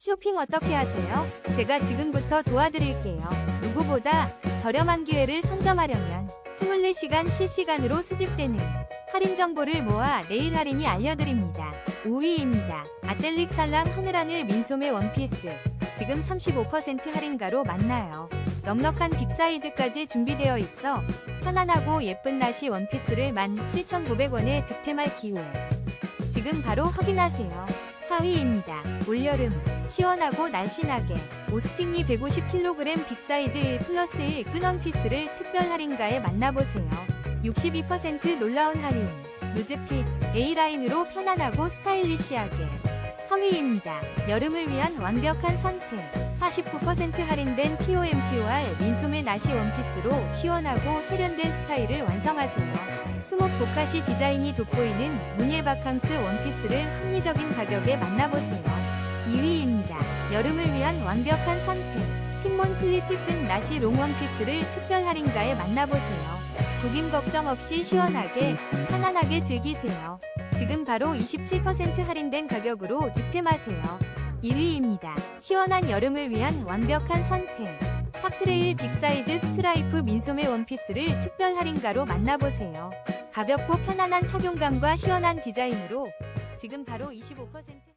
쇼핑 어떻게 하세요? 제가 지금부터 도와드릴게요. 누구보다 저렴한 기회를 선점하려면 24시간 실시간으로 수집되는 할인 정보를 모아 내일 할인이 알려드립니다. 5위입니다. 아틀릭 살랑 하늘하늘 민소매 원피스. 지금 35% 할인가로 만나요. 넉넉한 빅사이즈까지 준비되어 있어 편안하고 예쁜 나시 원피스를 17,900원에 득템할 기회. 지금 바로 확인하세요. 4위입니다. 올여름 시원하고 날씬하게 오스팅리 150kg 빅사이즈 1 플러스 1 끈원 피스를 특별 할인가에 만나보세요. 62% 놀라운 할인 루즈핏 A라인으로 편안하고 스타일리시하게 3위입니다. 여름을 위한 완벽한 선택 49% 할인된 POMTOR 민소매 나시 원피스로 시원하고 세련된 스타일을 완성하세요. 수목 보카시 디자인이 돋보이는 무늬 바캉스 원피스를 합리적인 가격에 만나보세요. 2위입니다. 여름을 위한 완벽한 선택. 핀몬 플리츠 끈 나시 롱 원피스를 특별 할인가에 만나보세요. 구김 걱정 없이 시원하게, 편안하게 즐기세요. 지금 바로 27% 할인된 가격으로 득템하세요. 1위입니다. 시원한 여름을 위한 완벽한 선택. 탑트레일 빅사이즈 스트라이프 민소매 원피스를 특별 할인가로 만나보세요. 가볍고 편안한 착용감과 시원한 디자인으로 지금 바로 25%